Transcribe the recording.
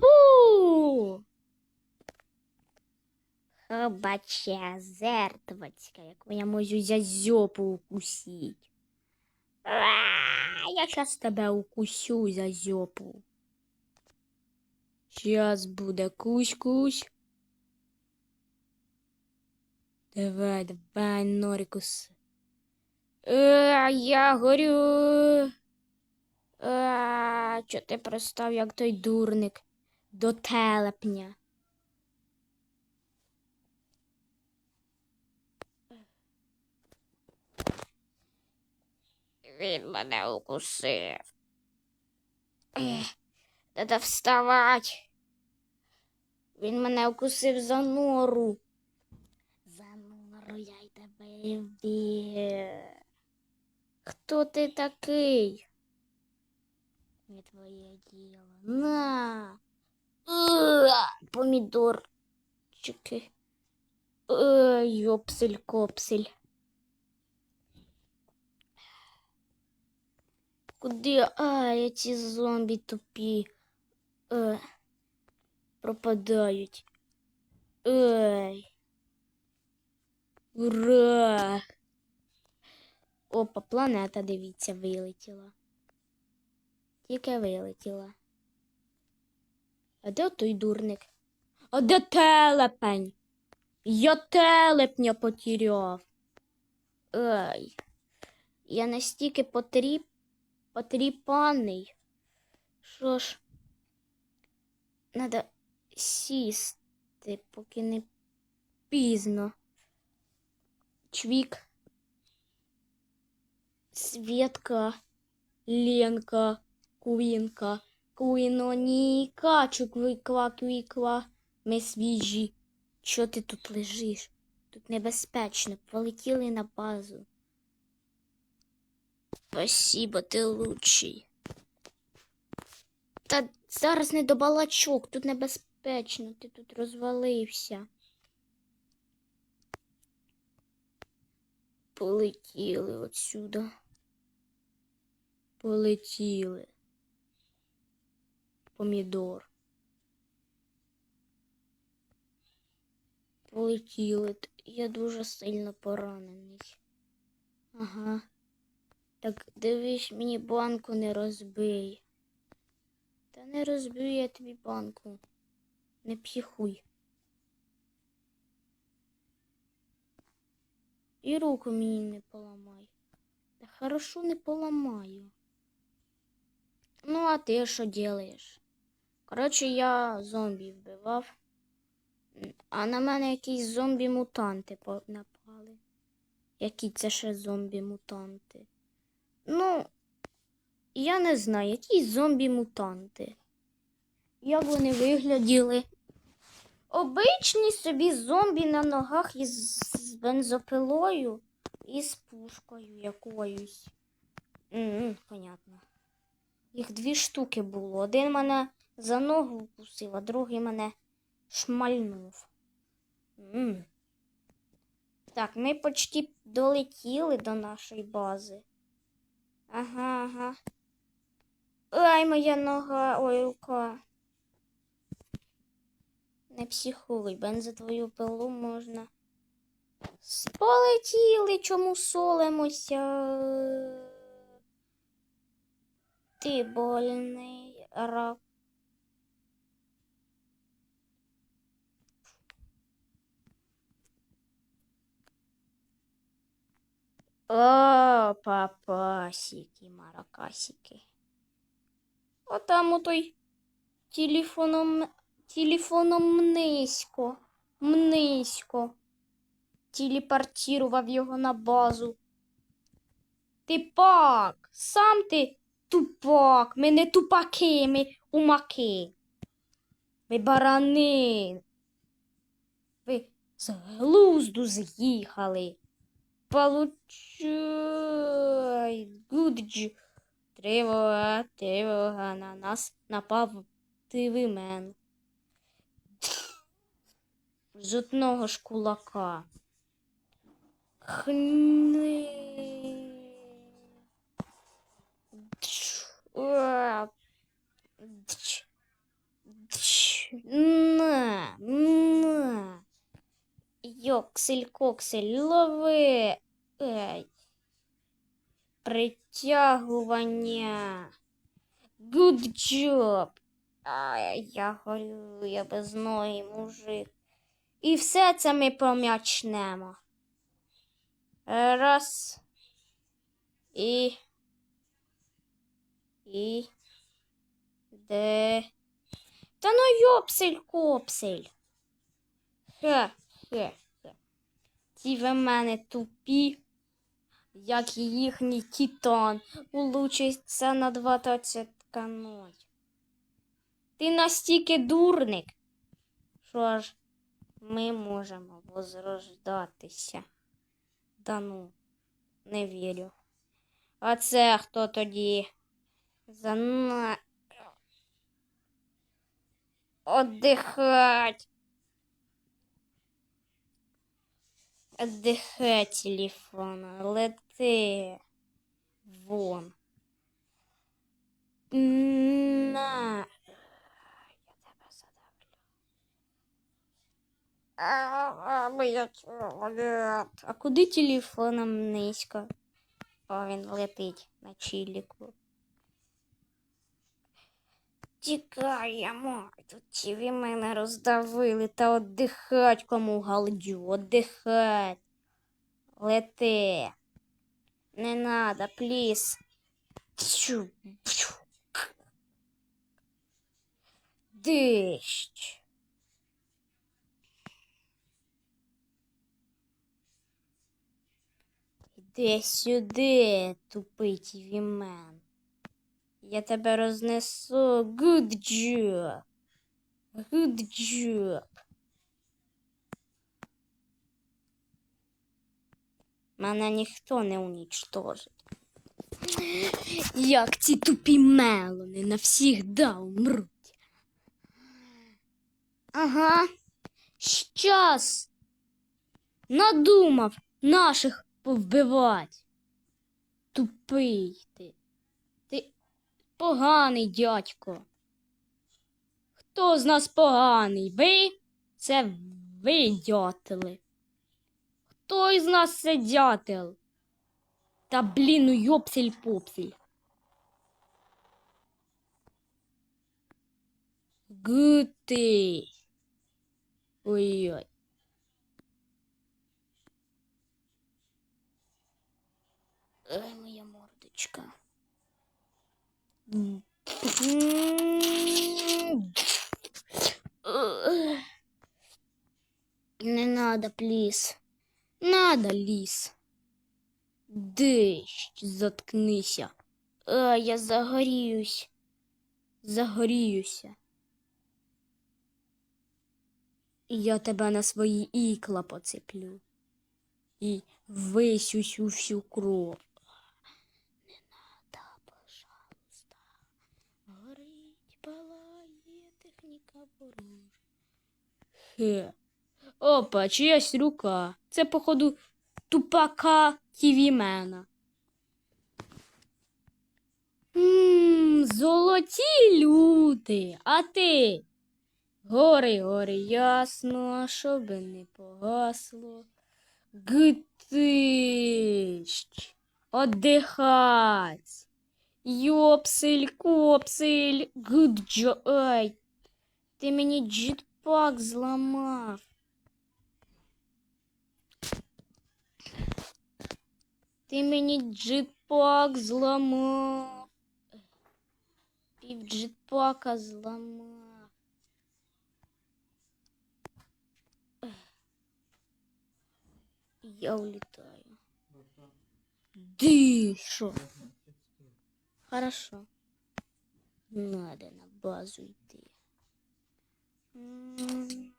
Фу! Хобача зертвацька, яку я можу за зьопу укусить. Я щас тебе укусю за зьопу. Щас буде кусь-кусь. Давай, давай, Норикус. А, я горю. А, чо ти пристав, як той дурник до телепня? Він мене укусив. Треба вставать. Він мене укусив за нору. За нору я й тебе вб'ю. Хто ти такий? Не твоє діло. На. Уа, Помідорчики. Ой, йопсель копсель. Куди? А, ці зомбі тупі. Е, пропадають. Ой. Ура! Опа, планета, дивіться, вилетіла. Тільки вилетіла. А де той дурник? А де телепень? Я телепня потеряв. Ай. Я настільки потріб... потріпаний. Що ж, надо сісти, поки не пізно. Чвік. Светка, Ленка, Куінка, Куіноніка, чуквиква, квіква, ми свіжі. Чо ти тут лежиш? Тут небезпечно, полетіли на базу. Спасибо, ти лучший. Та зараз не до балачок, тут небезпечно, ти тут розвалився. Полетіли отсюда. Полетіли. Помідор. Полетіли. Я дуже сильно поранений. Ага. Так дивись, мені банку не розбий. Та не розбию я тобі банку. Не п'яхуй. І руку мені не поламай. Та хорошо не поламаю. Ну, а ти що делаєш? Коротше, я зомбі вбивав. А на мене якісь зомбі-мутанти напали. Які це ще зомбі-мутанти? Ну, я не знаю, які зомбі-мутанти. Як вони вигляділи? Обичні собі зомбі на ногах із з бензопилою і з пушкою якоюсь. Понятно. Їх дві штуки було. Один мене за ногу вкусив, а другий мене шмальнув. М. Так, ми почти долетіли до нашої бази. Ага, ага. Ай, моя нога, ой, рука. Не психуй, бензо твою пилу можна. Полетіли, чому солимося? Ти больний рак. О, папасики, маракасики. А там отой телефоном, телефоном низько, низько. Телепортував його на базу. Типак, сам ти тупак. Ми не тупаки, ми умаки. Ви барани. Ви з глузду з'їхали. Получай. Гудж. Тривога, тривога на нас напав тивимен. З одного ж кулака. Хни. На, на. Йоксель, коксель, лови. Ей. Притягування. Good job. Ай, я горю, я без ноги, мужик. І все це ми пом'ячнемо. Раз. І. І. Де. Та ну йопсель копсель. Хе, хе. Ті ви мене тупі, як і їхній титан, улучиться на 20 каной. Ти настільки дурник, що ж ми можемо возрождатися. Да ну, не вірю. А це хто тоді? За на... Отдыхать. Отдыхай, телефона. Лети. Вон. На. Я тебе задавлю. А, моя туалет. А куди телефоном низько? О, він летить на чиліку. Тікаємо. Тут ви мене роздавили та оддихать кому галдю, оддихать. Лети. Не надо, пліс. Дищ. Іди сюди, тупий тівімен. Я тебе рознесу. Good job. Good job. Мене ніхто не унічтожить. Як ці тупі мелони навсігда умруть. Ага. Щас. Надумав наших повбивати. Тупий ти. Поганий дядько. Хто з нас поганий? Ви? Це ви дятели. Хто із нас це дятел? Та блін, ну йопсель попсель. Гути. Ой-ой. Ой, моя мордочка. Не надо, плиз. Надо, лис. Дощ, заткнися. А, я загорюсь. Загорюся. І я тебе на свої ікла поцеплю. І висюсю всю кров. Хе. Опа, чиясь рука. Це, походу, тупака тівімена. Ммм, золоті люди. А ти? Гори, гори, ясно, щоби не погасло. Гтищ, отдихать. Йопсель, копсель, гуджо. Ай, ти мені джетпак зламав. Ти мені джетпак зламав. Пів джетпака зламав. Я улетаю. Ды, шо? Хорошо. Надо на базу идти. М,